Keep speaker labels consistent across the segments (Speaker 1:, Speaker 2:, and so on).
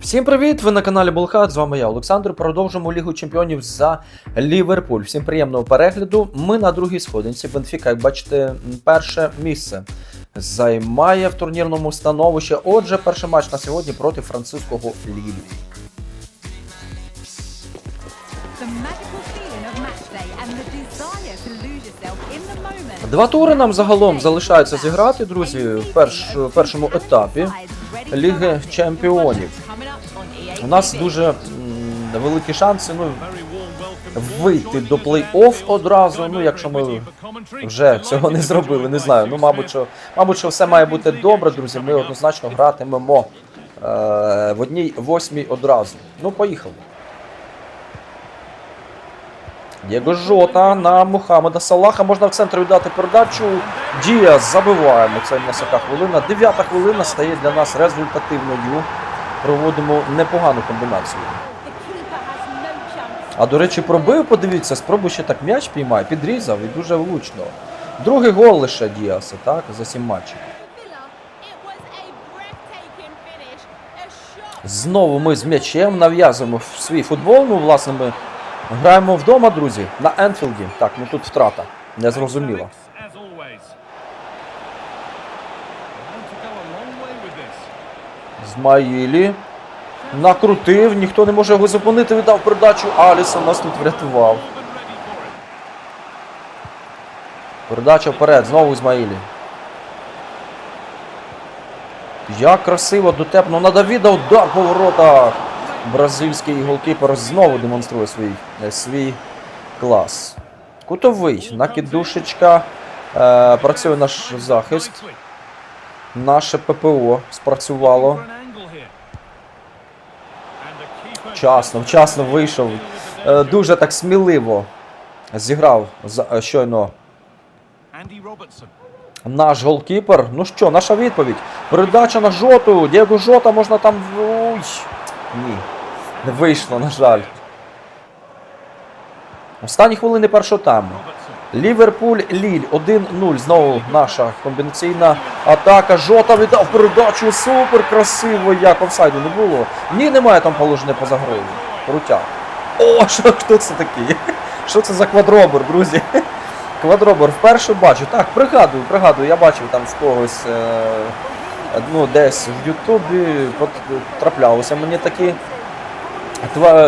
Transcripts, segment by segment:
Speaker 1: Всім привіт! Ви на каналі Болхат. З вами я, Олександр. Продовжимо Лігу Чемпіонів за Ліверпуль. Всім приємного перегляду. Ми на другій сходинці. Бенфіка, як бачите, перше місце займає в турнірному становищі. Отже, перший матч на сьогодні проти французького Лілі. Два тури нам загалом залишається зіграти, друзі, в перш, першому етапі Ліги Чемпіонів. У нас дуже м, великі шанси ну, вийти до плей-офф одразу. Ну, якщо ми вже цього не зробили, не знаю. Ну, мабуть, що, мабуть, що все має бути добре, друзі. Ми однозначно гратимемо е, в одній восьмій одразу. Ну, поїхали. Дієго Жота на Мухаммеда Салаха. Можна в центрі віддати передачу. Діас забиваємо. Це в хвилина. Дев'ята хвилина стає для нас результативною. Проводимо непогану комбінацію. А до речі, пробив, подивіться, спробуй ще так м'яч піймає, підрізав і дуже влучно. Другий гол лише Діаса, так, за сім матчів. Знову ми з м'ячем нав'язуємо в свій футбол. Ну, власне, ми граємо вдома, друзі, на Енфілді. Так, ну тут втрата. Не зрозуміло. Змаїлі. Накрутив, ніхто не може його зупинити, віддав передачу. Алісон нас тут врятував. Передача вперед, знову Ізмаїлі. Як красиво, дотепно на Давіда удар по воротах. Бразильський голкіпер знову демонструє свій, е, свій клас. Кутовий, накидушечка. Е, працює наш захист. Наше ППО спрацювало. Вчасно, вчасно вийшов. Е, дуже так сміливо зіграв за- е, щойно наш голкіпер. Ну що, наша відповідь. Передача на жоту. Дієго Жота можна там. Уй. Ні. Не вийшло, на жаль. Останні хвилини першого тайму. Ліверпуль Ліль 1-0. Знову наша комбінаційна атака. Жота віддав передачу. Супер красиво. Як офсайду не було. Ні, немає там положення поза грою. Крутяк. О, що хто це такий? Що це за квадробер, друзі? Квадробер вперше бачу. Так, пригадую, пригадую, я бачив там в когось е, ну, десь в Ютубі траплялися мені такі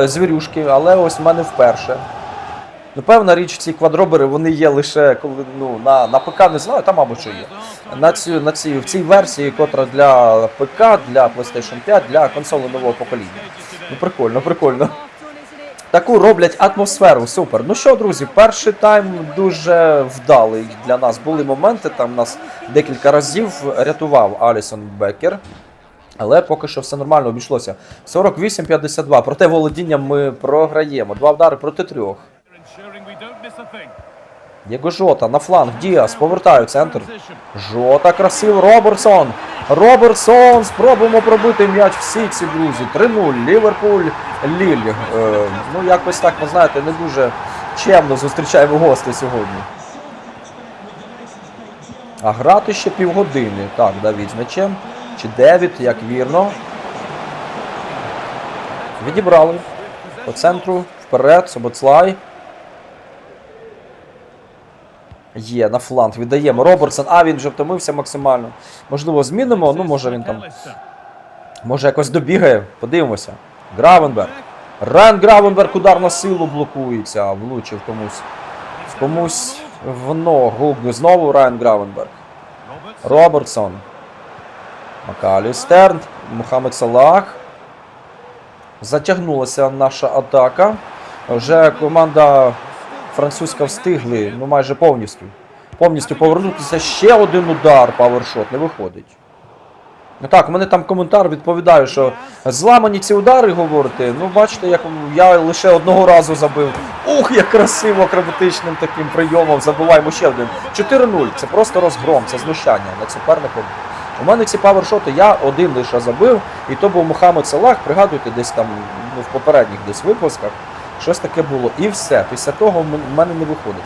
Speaker 1: звірюшки, але ось в мене вперше. Ну, певна річ, ці квадробери вони є лише коли ну, на, на ПК не знаю, там мабуть що є. На цю, на цій, в цій версії, котра для ПК, для PlayStation 5, для консолі нового покоління. Ну прикольно, прикольно. Таку роблять атмосферу, супер. Ну що, друзі, перший тайм дуже вдалий для нас. Були моменти, там нас декілька разів рятував Алісон Бекер. Але поки що все нормально обійшлося. 48-52. Проте володінням ми програємо. Два вдари проти трьох. Дієго Жота на фланг. Діас повертаю центр. Жота красиво. Робертсон. Робертсон. Спробуємо пробити м'яч в сітці, друзі. 3-0. Ліверпуль. Ліль. Е, ну, якось так, ви знаєте, не дуже чемно зустрічаємо гостей сьогодні. А грати ще півгодини. Так, Давід з м'ячем. Чи Девід, як вірно. Відібрали. По центру. Вперед. Собоцлай. Є, на фланг віддаємо. Робертсон, а він вже втомився максимально. Можливо, змінимо, ну може він там. Може якось добігає. Подивимося. Гравенберг. Рен Гравенберг удар на силу блокується. Влучив комусь. Комусь в ногу. Знову Райан Гравенберг. Робертсон. Макалістер. Мухаммед Салах. Затягнулася наша атака. Вже команда французька встигли, ну майже повністю. Повністю повернутися. Ще один удар, павершот, не виходить. Ну так, у мене там коментар відповідає, що зламані ці удари говорите. Ну, бачите, як я лише одного разу забив. Ух, як красиво акробатичним таким прийомом. Забуваємо ще один. 4-0. Це просто розгром, це знущання над суперником. У мене ці павершоти я один лише забив, і то був Мухаммед Салах, пригадуйте, десь там ну, в попередніх десь випусках. Щось таке було. І все. Після того в мене не виходить.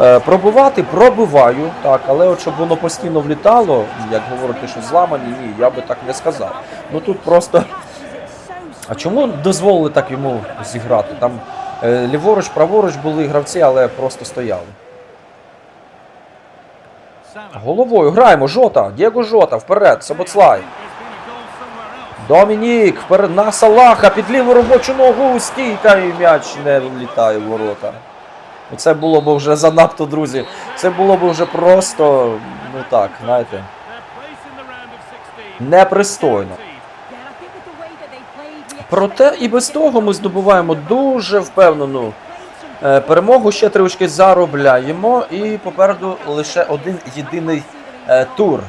Speaker 1: Е, пробивати пробиваю, так, але от щоб воно постійно влітало, як говорити, що зламані, ні, я би так не сказав. Ну тут просто А чому дозволили так йому зіграти? Там е, ліворуч, праворуч були гравці, але просто стояли. Головою. Граємо, Жота, Дієго Жота, вперед, Собоцлай. Домінік, вперед. На Салаха, під ліву робочу ногу, стійка. І м'яч не влітає в ворота. Ну, Це було б вже занадто, друзі. Це було б вже просто, ну так, знаєте, непристойно. Проте і без того ми здобуваємо дуже впевнену перемогу. Ще три очки заробляємо. І попереду лише один єдиний е, тур.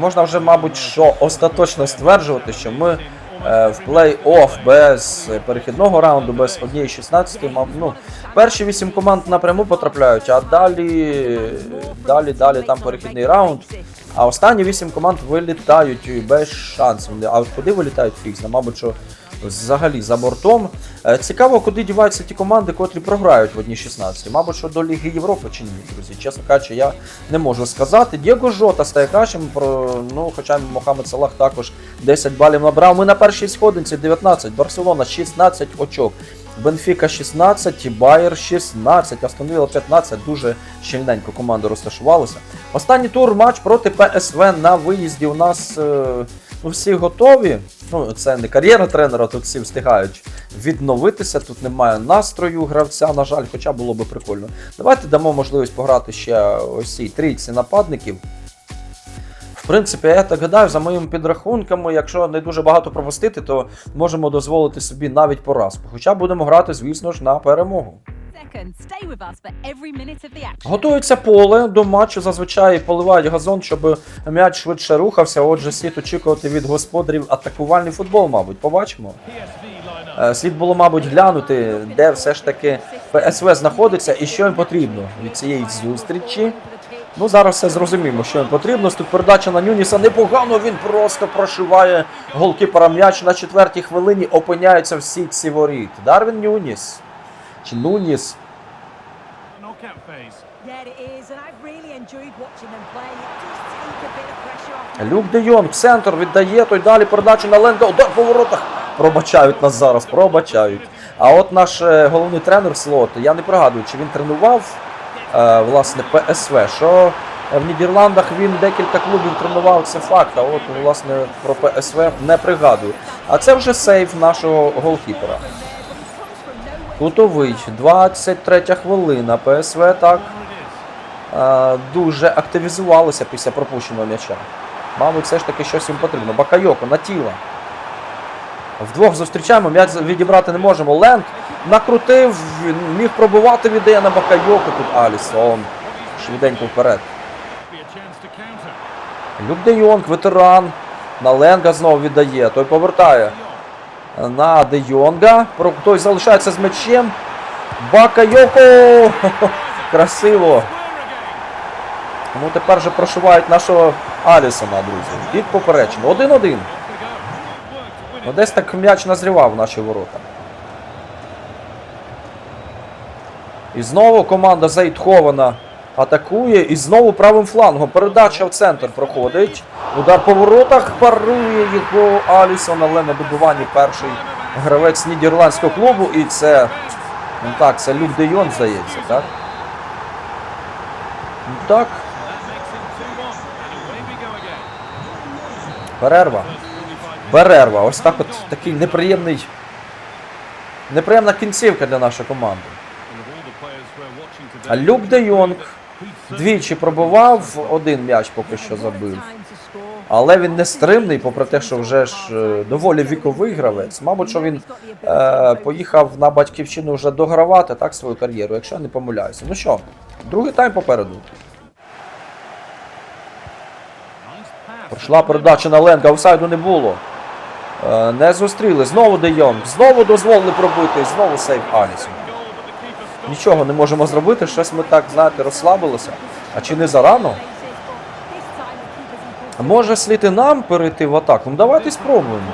Speaker 1: Можна вже, мабуть, що остаточно стверджувати, що ми е, в плей-офф без перехідного раунду, без однієї 16 мав, ну, перші вісім команд напряму потрапляють, а далі, далі, далі там перехідний раунд. А останні вісім команд вилітають без шансів. А куди вилітають фікс? Мабуть, що взагалі за бортом. Е, Цікаво, куди діваються ті команди, котрі програють в одній 16. Мабуть, що до Ліги Європи чи ні, друзі. Чесно кажучи, я не можу сказати. Дієго Жота стає кращим, ну, хоча Мохамед Салах також 10 балів набрав. Ми на першій сходинці 19, Барселона 16 очок. Бенфіка 16, Байер 16, Астон Вілла 15. Дуже щільненько команда розташувалася. Останній тур матч проти ПСВ на виїзді. У нас е, ну, всі готові. Ну, це не кар'єра тренера, тут всі встигають відновитися. Тут немає настрою гравця, на жаль, хоча було би прикольно. Давайте дамо можливість пограти ще ось цій трійці нападників. В принципі, я так гадаю, за моїми підрахунками, якщо не дуже багато пропустити, то можемо дозволити собі навіть поразку. Хоча будемо грати, звісно ж, на перемогу. Готується поле до матчу. Зазвичай поливають газон, щоб м'яч швидше рухався. Отже, слід очікувати від господарів атакувальний футбол, мабуть. Побачимо. Е, Слід було, мабуть, глянути, де все ж таки ПСВ знаходиться і що їм потрібно від цієї зустрічі. Ну, зараз все зрозуміємо, що їм потрібно. Тут передача на Нюніса непогано, він просто прошиває голкіпера м'яч на четвертій хвилині, опиняється в сітці воріт. Дарвін Нюніс. Чи Нуніс? Люк Де Йонг, центр віддає, той далі передачу на Ленда, удар по воротах. Пробачають нас зараз, пробачають. А от наш е, головний тренер Слот, я не пригадую, чи він тренував е, власне ПСВ, що в Нідерландах він декілька клубів тренував, це факт. А от власне про ПСВ не пригадую. А це вже сейф нашого голкіпера. Кутовий, 23 хвилина. ПСВ так е, дуже активізувалися після пропущеного м'яча. Мабуть, все ж таки щось їм потрібно. Бакайоко на тіло. Вдвох зустрічаємо, м'яч відібрати не можемо. Ленг накрутив, міг пробувати, віддає на Бакайоко. Тут Алісон. Швиденько вперед. Люк Де Йонг, ветеран. На Ленга знову віддає. Той повертає на Де Йонга. Той залишається з м'ячем. Бакайоко! Красиво. Ну тепер же прошивають нашого Алісона, друзі. Під поперечину. Один-один. Ну, десь так м'яч назрівав наші ворота. І знову команда Зайтхована атакує. І знову правим флангом. Передача в центр проходить. Удар по воротах. Парує його Алісон, але на добиванні перший гравець нідерландського клубу. І це. Ну так, це Люк Де Йон, здається, так? Ну так. Перерва. Перерва. Ось так от такий неприємний. Неприємна кінцівка для нашої команди. А Люк Де Йонг двічі пробував, один м'яч поки що забив. Але він не стримний, попри те, що вже ж е, доволі віковий гравець. Мабуть, що він е, поїхав на батьківщину вже догравати так свою кар'єру, якщо я не помиляюся. Ну що, другий тайм попереду. Пройшла передача на Ленга, офсайду не було. Е, не зустріли. Знову Де Йонг. Знову дозволили пробити. Знову сейв Алісона. Нічого не можемо зробити. Щось ми так, знаєте, розслабилися. А чи не зарано? Може слід і нам перейти в атаку? Ну давайте спробуємо.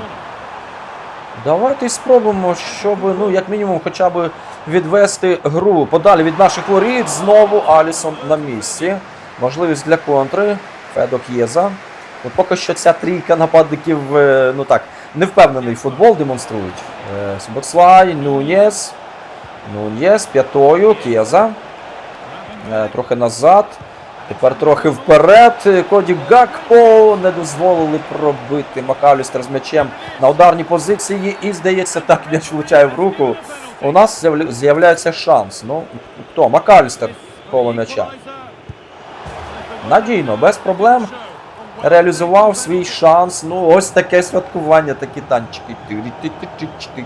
Speaker 1: Давайте спробуємо, щоб, ну, як мінімум, хоча б відвести гру подалі від наших воріт. Знову Алісон на місці. Можливість для контри. Федок Єза. Ну, поки що ця трійка нападників, е, ну так, невпевнений футбол демонструють. Е, Субоцлай, Нунєс. Нунєс, п'ятою, Кеза. Е, Трохи назад. Тепер трохи вперед. Коді Гакпо не дозволили пробити Макалістер з м'ячем на ударній позиції. І, здається, так м'яч влучає в руку. У нас з'являється шанс. Ну, хто? Макалістер коло м'яча. Надійно, без проблем. Реалізував свій шанс. Ну, ось таке святкування, такі танчики. Тирі-ти-ти-ти-ти-ти.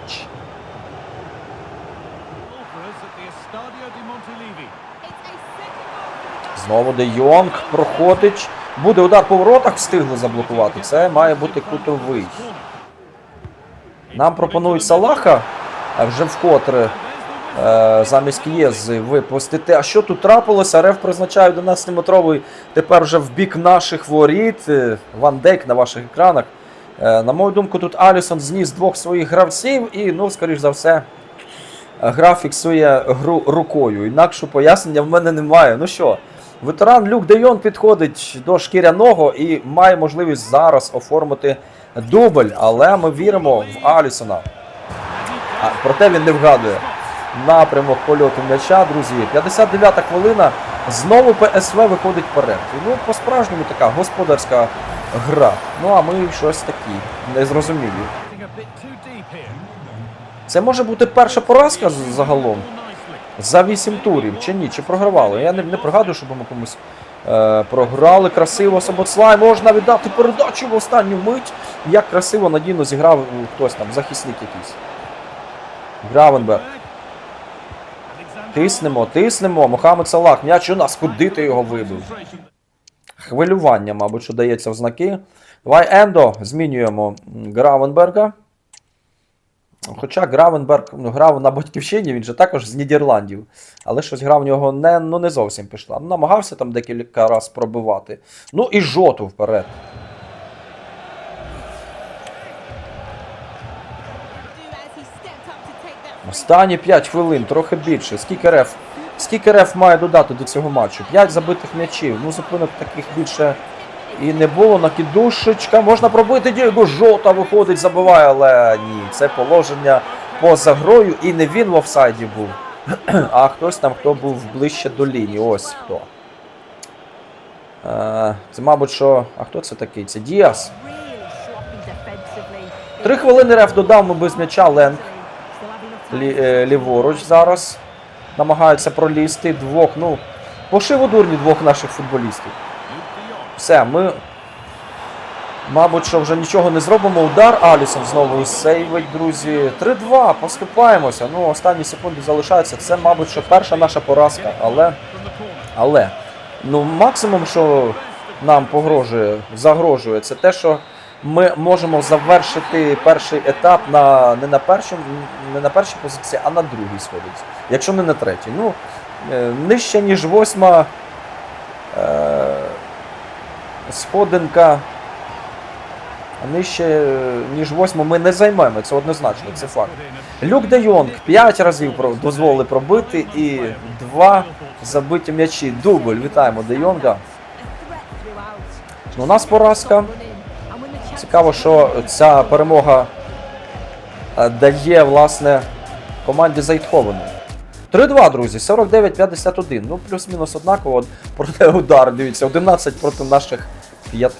Speaker 1: Знову Де Йонг проходить. Буде удар по воротах, встигли заблокувати. Це має бути кутовий. Нам пропонують Салаха вже вкотре е, замість К'єзи випустити. А що тут трапилося? Реф призначає 11-метровий тепер вже в бік наших воріт. Е, Ван Дейк на ваших екранах. Е, на мою думку, тут Алісон зніс двох своїх гравців і, ну, скоріш за все, гра фіксує гру рукою. Інакше пояснення в мене немає. Ну що, ветеран Люк Дейон підходить до шкіряного і має можливість зараз оформити дубль, але ми віримо в Алісона. А, проте він не вгадує напрямок польоту м'яча, друзі. 59-та хвилина. Знову ПСВ виходить вперед. І, Ну, по-справжньому така господарська гра. Ну а ми щось такі незрозумілі. Це може бути перша поразка загалом за 8 турів, чи ні? Чи програвали? Я не, не пригадую, щоб ми комусь е, програли. Красиво Соботслай. Можна віддати передачу в останню мить. Як красиво надійно зіграв хтось там, захисник якийсь. Гравенберг. Тиснемо, тиснемо. Мохамед Салах. М'яч у нас, куди ти його вибив? Хвилювання, мабуть, що дається в знаки. Давай Ендо змінюємо Гравенберга. Хоча Гравенберг ну, грав на батьківщині, він же також з Нідерландів. Але щось гра в нього не, ну, не зовсім пішла. Ну, намагався там декілька разів пробивати. Ну і жоту вперед. Останні 5 хвилин, трохи більше. Скільки реф? Скільки реф має додати до цього матчу? 5 забитих м'ячів. Ну, зупинок таких більше і не було. Накидушечка. Можна пробити Дієго. Жота виходить, забиває, але ні. Це положення поза грою. І не він в офсайді був. А хтось там, хто був ближче до лінії. Ось хто. Е, Це, мабуть, що. А хто це такий? Це Діас. Три хвилини реф додав, ми без м'яча Ленг. Лі, е, ліворуч зараз. Намагаються пролізти двох. Ну, пошив у дурні двох наших футболістів. Все, ми. Мабуть, що вже нічого не зробимо. Удар Алісон знову сейвить, друзі. 3-2, поступаємося. Ну, останні секунди залишаються. Це, мабуть, що перша наша поразка. Але. Але. Ну, максимум, що нам погрожує, загрожує, це те, що ми можемо завершити перший етап на, не, на першому, не на першій позиції, а на другій сходиться. Якщо не на третій. Ну, е, нижче, ніж восьма е, сходинка. Нижче, ніж восьму ми не займемо, це однозначно, це факт. Люк Де Йонг 5 разів дозволили пробити і 2 забиті м'ячі. Дубль. Вітаємо Де Йонга. Ну, у нас поразка. Цікаво, що ця перемога е, дає, власне, команді Зайтховену. 3-2, друзі, 49-51. Ну, плюс-мінус однаково. Проте удар, дивіться, 11 проти наших 5.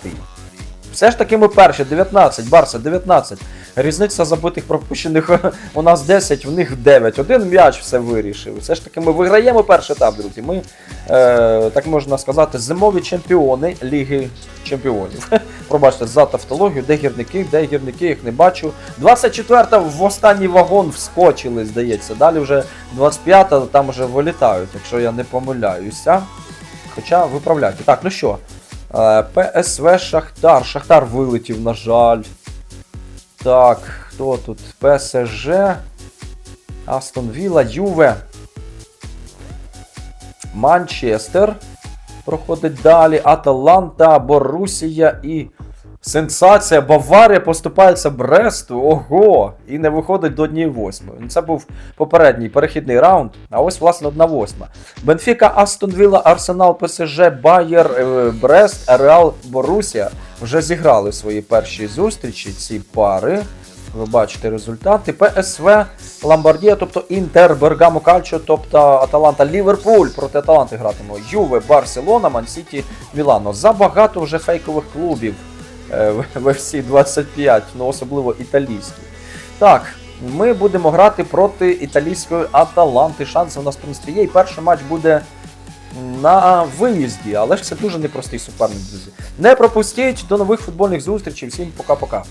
Speaker 1: Все ж таки ми перші, 19, Барса 19. Різниця забитих пропущених у нас 10, в них 9. Один м'яч все вирішив. Все ж таки ми виграємо перший етап, друзі. Ми, е, так можна сказати, зимові чемпіони Ліги Чемпіонів. Пробачте, за тавтологію, де гірники, де гірники, їх не бачу. 24-та в останній вагон вскочили, здається. Далі вже 25-та, там вже вилітають, якщо я не помиляюся. Хоча виправляйте. Так, ну що? Е, ПСВ Шахтар. Шахтар вилетів, на жаль. Так, хто тут? ПСЖ. Астон Вілла, Юве. Манчестер. Проходить далі. Аталанта, Борусія і. Сенсація. Баварія поступається Бресту. Ого! І не виходить до 1-8. Ну, Це був попередній перехідний раунд. А ось, власне, 1-8. Бенфіка, Астон Вілла, Арсенал, ПСЖ, Байер, е, Брест, Реал, Борусія. вже зіграли свої перші зустрічі, ці пари. Ви бачите результати. ПСВ Ламбардія, тобто Інтер, Бергамо Кальчо, тобто Аталанта Ліверпуль проти Аталанти гратимо. Юве, Барселона, Мансіті, Мілано. Забагато вже фейкових клубів в в FC 25, ну особливо італійські. Так, ми будемо грати проти італійської Аталанти. Шанси у нас в принципі є. І перший матч буде на виїзді, але ж це дуже непростий суперник, друзі. Не пропустіть до нових футбольних зустрічей. Всім пока-пока.